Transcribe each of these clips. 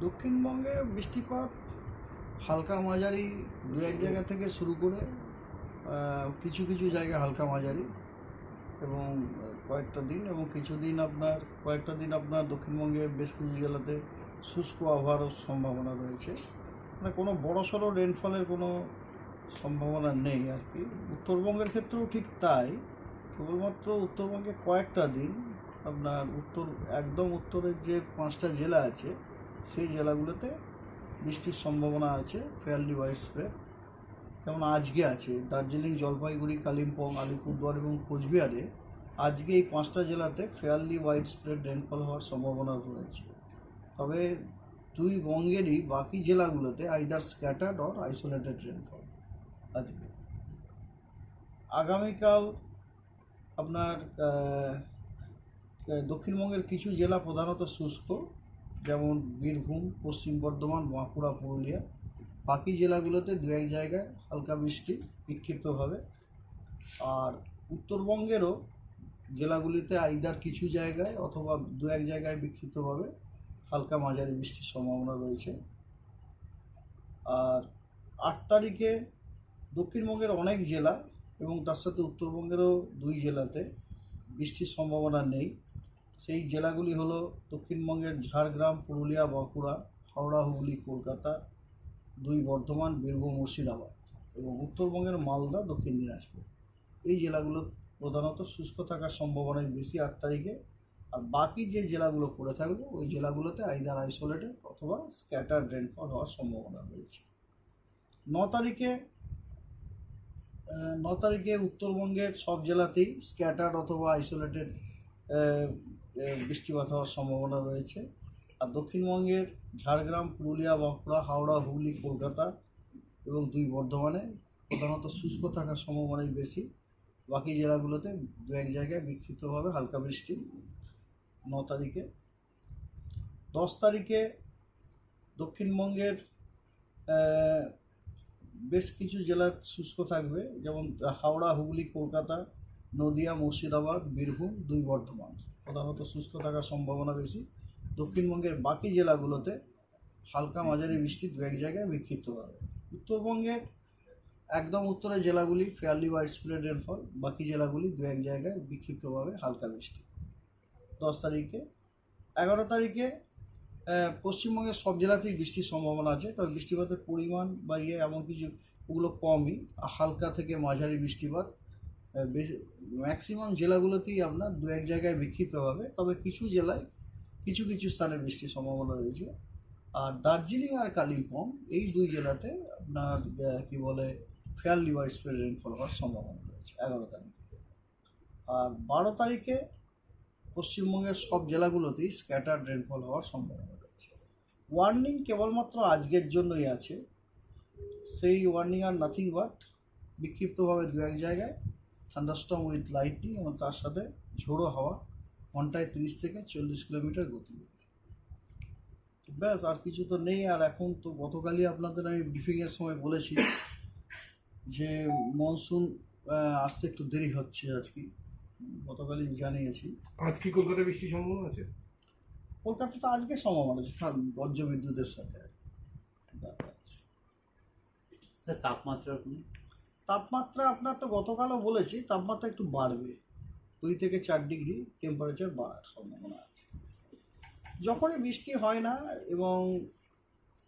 দক্ষিণবঙ্গে বৃষ্টিপাত হালকা মাঝারি দু এক জায়গা থেকে শুরু করে কিছু কিছু জায়গায় হালকা মাঝারি এবং কয়েকটা দিন এবং কিছু দিন আপনার কয়েকটা দিন আপনার দক্ষিণবঙ্গে বেশ কিছু জেলাতে শুষ্ক আবহাওয়ারও সম্ভাবনা রয়েছে। মানে কোনো বড় সড়ো রেনফলের কোনো সম্ভাবনা নেই আর কি। উত্তরবঙ্গের ক্ষেত্রেও ঠিক তাই। কেবলমাত্র উত্তরবঙ্গে কয়েকটা দিন আপনার উত্তর একদম উত্তরের যে পাঁচটা জেলা আছে সেই জেলাগুলোতে বৃষ্টির সম্ভাবনা আছে ফেয়ারলি ওয়াইড স্প্রেড যেমন আজকে আছে, দার্জিলিং, জলপাইগুড়ি, কালিম্পং, আলিপুরদুয়ার এবং কোচবিহারে আজকে এই পাঁচটা জেলাতে ফেয়ারলি ওয়াইড স্প্রেড রেনফল হওয়ার সম্ভাবনা রয়েছে। তবে দুই বঙ্গেরই বাকি জেলাগুলোতে either scattered or isolated rainfall আজকে। আগামীকাল আপনার দক্ষিণবঙ্গের কিছু জেলা প্রধানত শুষ্ক যেমন বীরভূম, পশ্চিম বর্ধমান, বাঁকুড়া, পুরুলিয়া। বাকি জেলাগুলোতে দু এক জায়গায় হালকা বৃষ্টি বিক্ষিপ্তভাবে। আর উত্তরবঙ্গেরও জেলাগুলিতে আইদার কিছু জায়গায় অথবা দু এক জায়গায় বিক্ষিপ্তভাবে হালকা মাঝারি বৃষ্টির সম্ভাবনা রয়েছে। আর আট তারিখে দক্ষিণবঙ্গের অনেক জেলা এবং তার সাথে উত্তরবঙ্গেরও দুই জেলাতে বৃষ্টির সম্ভাবনা নেই। সেই জেলাগুলি হলো দক্ষিণবঙ্গের ঝাড়গ্রাম, পুরুলিয়া, বাঁকুড়া, হাওড়া, হুগলি, কলকাতা, দুই বর্ধমান, বীরভূম, মুর্শিদাবাদ এবং উত্তরবঙ্গের মালদা, দক্ষিণ দিনাজপুর। এই জেলাগুলো প্রধানত শুষ্ক থাকার সম্ভাবনাই বেশি আট তারিখে। আর বাকি যে জেলাগুলো পড়ে থাকবে, ওই জেলাগুলোতে আইদার আইসোলেটেড অথবা স্ক্যাটার রেনফল হওয়ার সম্ভাবনা রয়েছে। ন তারিখে ন তারিখে উত্তরবঙ্গের সব জেলাতেই স্ক্যাটার অথবা আইসোলেটেড বৃষ্টিপাত হওয়ার সম্ভাবনা রয়েছে। আর দক্ষিণবঙ্গের ঝাড়গ্রাম, পুরুলিয়া, বাঁকুড়া, হাওড়া, হুগলি, কলকাতা এবং দুই বর্ধমানে প্রধানত শুষ্ক থাকার সম্ভাবনাই বেশি। বাকি জেলাগুলোতে দু এক জায়গায় বিক্ষিপ্তভাবে হালকা বৃষ্টি ন তারিখে। দশ তারিখে দক্ষিণবঙ্গের বেশ কিছু জেলা শুষ্ক থাকবে, যেমন হাওড়া, হুগলি, কলকাতা, নদিয়া, মুর্শিদাবাদ, বীরভূম, দুই বর্ধমান। প্রধানত শুষ্ক থাকার সম্ভাবনা বেশি। দক্ষিণবঙ্গের বাকি জেলাগুলোতে হালকা মাঝারি বৃষ্টি দু এক জায়গায় বিক্ষিপ্ত হবে। উত্তরবঙ্গের একদম উত্তরের জেলাগুলি ফেয়ারলি ওয়াইড স্প্রেড রেনফল বাকি জেলাগুলি দু এক জায়গায় বিক্ষিপ্তভাবে হালকা বৃষ্টি। দশ তারিখে, এগারো তারিখে পশ্চিমবঙ্গের সব জেলাতেই বৃষ্টির সম্ভাবনা আছে, তবে বৃষ্টিপাতের পরিমাণ বা ইয়ে এমন কিছু ওগুলো কমই, হালকা থেকে মাঝারি বৃষ্টিপাত ম্যাক্সিমাম জেলাগুলোতেই আপনার দু এক জায়গায় বিক্ষিপ্ত হবে তবে কিছু জেলায় কিছু কিছু স্থানে বৃষ্টির সম্ভাবনা রয়েছে। আর দার্জিলিং আর কালিম্পং, এই দুই জেলাতে আপনার কি বলে ফেয়ারলি ওয়াইড স্প্রেড রেনফল হওয়ার সম্ভাবনা রয়েছে এগারো তারিখে আর বারো তারিখে পশ্চিমবঙ্গের সব জেলাগুলোতেই স্ক্যাটার রেনফল হওয়ার সম্ভাবনা রয়েছে। ওয়ার্নিং কেবলমাত্র আজকের জন্যই আছে। সেই ওয়ার্নিং আর নাথিং বাট বিক্ষিপ্তভাবে দু এক জায়গায় থান্ডারস্টম উইথ লাইটনিং এবং তার সাথে ঝোড়ো হাওয়া ঘন্টায় তিরিশ থেকে চল্লিশ কিলোমিটার গতি ব্যাস আর কিছু তো নেই। আর এখন তো গতকালই আপনাদের আমি ব্রিফিংয়ের সময় বলেছি যে মনসুন আসতে একটু দেরি হচ্ছে আজকে। গতকালই জানিয়েছি। আজ কি কলকাতায় বৃষ্টির সম্ভাবনা আছে? কলকাতাতে আজকে সম্ভাবনা আছে বজ্র বিদ্যুতের সাথে। আর কি। স্যার তাপমাত্রা আপনি তাপমাত্রা আপনার তো গতকালও বলেছি তাপমাত্রা একটু বাড়বে। দুই থেকে চার ডিগ্রি টেম্পারেচার বাড়ার সম্ভাবনা আছে। যখনই বৃষ্টি হয় না এবং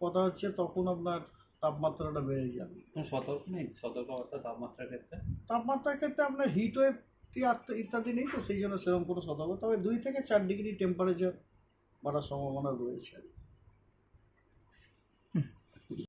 কথা হচ্ছে তখন আপনার তাপমাত্রাটা বেড়ে যাবে। সতর্ক নেই? সতর্কবার্তা তাপমাত্রার ক্ষেত্রে? তাপমাত্রার ক্ষেত্রে আপনার হিট ওয়েভ ইত্যাদি নেই তো সেই জন্য সেরকম কোনো সতর্ক তবে দুই থেকে চার ডিগ্রি টেম্পারেচার বাড়ার সম্ভাবনা রয়েছে। আর কি।